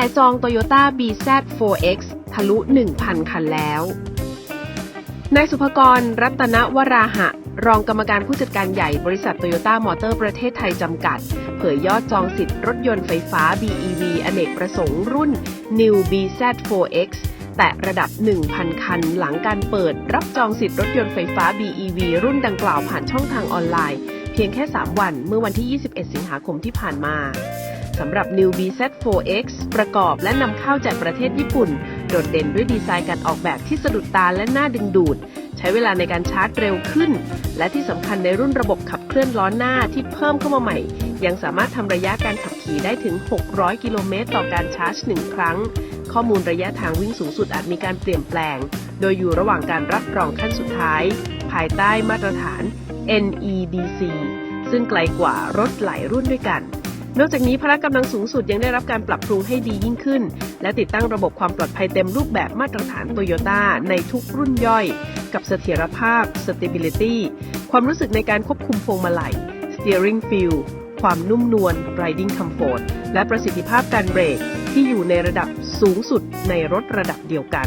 ห่จอง Toyota BZ4X ทะลุ 1,000 คันแล้ว นายสุภกร รัตนวราหะ รองกรรมการผู้จัดการใหญ่บริษัทโตโยต้ามอเตอร์ประเทศไทยจำกัด เผยยอดจองสิทธิ์รถยนต์ไฟฟ้า BEV อเนกประสงค์รุ่น New BZ4X แตะระดับ 1,000 คัน หลังการเปิดรับจองสิทธิ์รถยนต์ไฟฟ้า BEV รุ่นดังกล่าวผ่านช่องทางออนไลน์ เพียงแค่ 3 วันเมื่อวันที่ 21 สิงหาคมที่ผ่านมา สำหรับ New BZ4X ประกอบและนำเข้าจากประเทศญี่ปุ่น โดดเด่นด้วยดีไซน์การออกแบบที่สะดุดตาและน่าดึงดูด ใช้เวลาในการชาร์จเร็วขึ้น และที่สำคัญในรุ่นระบบขับเคลื่อนล้อหน้าที่เพิ่มเข้ามาใหม่ ยังสามารถทำระยะการขับขี่ได้ถึง 600 กิโลเมตรต่อการชาร์จ 1 ครั้ง ข้อมูลระยะทางวิ่งสูงสุดอาจมีการเปลี่ยนแปลง โดยอยู่ระหว่างการรับรองขั้นสุดท้าย ภายใต้มาตรฐาน NEDC ซึ่งไกลกว่ารถหลายรุ่นด้วยกัน นอกจากนี้พละกำลังสูงสุดยังได้รับการปรับปรุงให้ดียิ่งขึ้น และติดตั้งระบบความปลอดภัยเต็มรูปแบบมาตรฐานโตโยต้าในทุกรุ่นย่อย กับเสถียรภาพ stability ความรู้สึกในการควบคุมพวงมาลัย steering feel ความนุ่มนวล riding comfort และประสิทธิภาพการเบรก ที่อยู่ในระดับสูงสุดในรถระดับเดียวกัน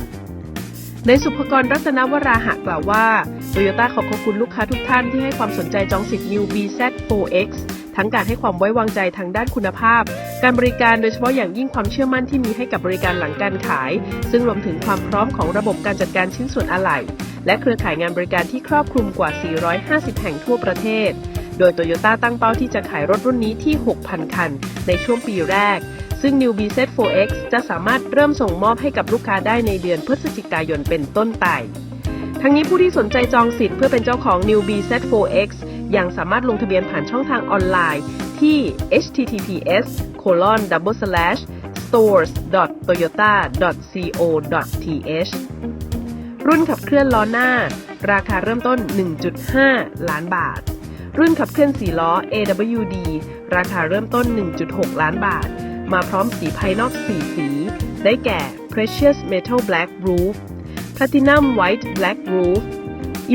ในสุภกรรัตนวราหะกล่าวว่า โตโยต้าขอขอบคุณลูกค้าทุกท่านที่ให้ความสนใจจองสิทธิ์ New BZ4X ทั้งการให้ความไว้วางใจทางด้านคุณภาพ การบริการโดยเฉพาะอย่างยิ่งความเชื่อมั่นที่มีให้กับบริการหลังการขาย ซึ่งรวมถึงความพร้อมของระบบการจัดการชิ้นส่วนอะไหล่และเครือข่ายงานบริการที่ครอบคลุมกว่า 450 แห่งทั่วประเทศ โดยโตโยต้าตั้งเป้าที่จะขายรถรุ่นนี้ที่ 6,000 คัน ในช่วงปีแรก ซึ่ง New BZ4X จะสามารถเริ่มส่งมอบให้กับลูกค้าได้ในเดือนพฤศจิกายนเป็นต้นไป ทั้งนี้ผู้ที่สนใจจองสิทธิ์เพื่อเป็นเจ้าของ New BZ4X ยังสามารถลงทะเบียนผ่านช่องทางออนไลน์ที่ https stores toyota co th รุ่นขับเคลื่อนล้อหน้า ราคาเริ่มต้น 1.5 ล้านบาท รุ่นขับเคลื่อน4ล้อ AWD ราคาเริ่มต้น 1.6 ล้านบาท มาพร้อมสีภายนอก 4 สี ได้แก่ Precious Metal Black Roof Platinum White Black Roof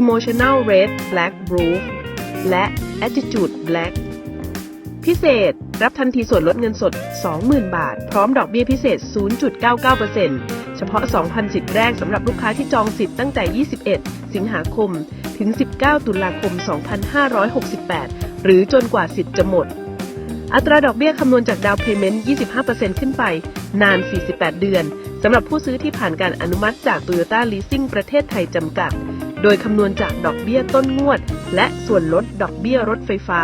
Emotional Red Black Roof และ Attitude Black พิเศษ รับทันทีส่วนลดเงินสด 20,000 บาท พร้อมดอกเบี้ยพิเศษ 0.99%เฉพาะ 2,000 สิทธิ์แรกสำหรับลูกค้าที่จองสิทธิ์ตั้งแต่ 21 สิงหาคม ถึง 19 ตุลาคม 2568 หรือจนกว่าสิทธิ์จะหมด อัตราดอกเบี้ยคำนวณจากดาวเพย์เมนต์ 25%ขึ้นไป นาน 48 เดือน สำหรับผู้ซื้อที่ผ่านการอนุมัติจาก Toyota Leasing ประเทศไทยจำกัด โดยคำนวณจากดอกเบี้ยต้นงวด และส่วนลดดอกเบี้ยรถไฟฟ้า